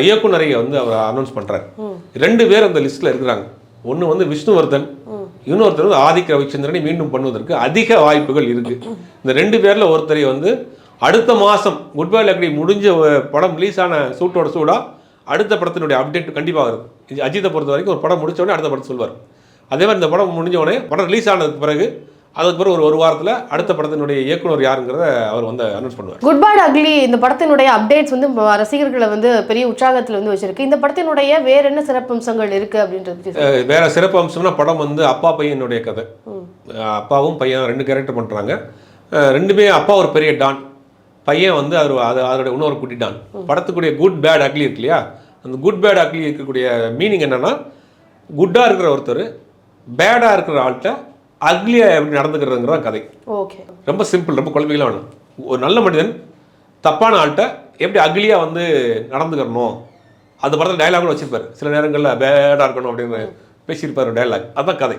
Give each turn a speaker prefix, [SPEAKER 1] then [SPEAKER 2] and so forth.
[SPEAKER 1] இயக்குனரை வந்து அவர் அனௌன்ஸ் பண்றாரு. ரெண்டு பேர் அந்த லிஸ்ட்ல இருக்கிறாங்க. ஒன்று வந்து விஷ்ணுவர்தன் இன்னொருத்தர் வந்து ஆதிக்க ரவிச்சந்திரனை மீண்டும் பண்ணுவதற்கு அதிக வாய்ப்புகள் இருக்கு. இந்த ரெண்டு பேர்ல ஒருத்தரை வந்து அடுத்த மாசம் குட் பை லக்டி முடிஞ்ச படம் ரிலீஸ் ஆன சூட்டோட சூடா அடுத்த படத்தினுடைய அப்டேட் கண்டிப்பாக இருக்கும் இது அஜித்தை பொறுத்த வரைக்கும் ஒரு படம் முடிச்ச உடனே அடுத்த படம் சொல்வார். அதே மாதிரி இந்த படம் முடிஞ்ச உடனே படம் ரிலீஸ் ஆனதுக்கு பிறகு அதுக்கு பிறகு ஒரு ஒரு வாரத்தில் அடுத்த படத்தினுடைய இயக்குனர் யாருங்கிறத அவர் வந்து அனௌன்ஸ் பண்ணுவார்.
[SPEAKER 2] குட் பேட் அக்லி இந்த படத்தினுடைய அப்டேட்ஸ் வந்து ரசிகர்களை வந்து பெரிய உற்சாகத்துல வந்து வச்சிருக்கு. இந்த படத்தினுடைய வேற என்ன சிறப்பம்சங்கள் இருக்கு அப்படின்றது
[SPEAKER 1] வேற சிறப்பு அம்சம்னா படம் வந்து அப்பா பையனுடைய கதை. அப்பாவும் பையன் ரெண்டு கேரக்டர் பண்ணுறாங்க ரெண்டுமே அப்பா ஒரு பெரிய டான். பையன் வந்து அவர் அது அதோட இன்னொரு குட்டி டான். படத்துக்குரிய குட் பேட் அக்லி இருக்கு இல்லையா? அந்த குட் பேட் அக்லி இருக்கக்கூடிய மீனிங் என்னன்னா குட்டாக இருக்கிற ஒருத்தர் பேடாக இருக்கிற ஆள்கிட்ட அக்லியாக எப்படி நடந்துக்கிறதுங்கிற கதை.
[SPEAKER 2] ஓகே.
[SPEAKER 1] ரொம்ப சிம்பிள் ரொம்ப குழந்தைகளாக வேணும். ஒரு நல்ல மனிதன் தப்பான ஆள்கிட்ட எப்படி அக்லியாக வந்து நடந்துக்கிறணும்? அந்த படத்தில் டயலாகும் வச்சிருப்பாரு. சில நேரங்களில் பேடாக இருக்கணும் அப்படின்னு பேசியிருப்பாரு டயலாக் அதான் கதை.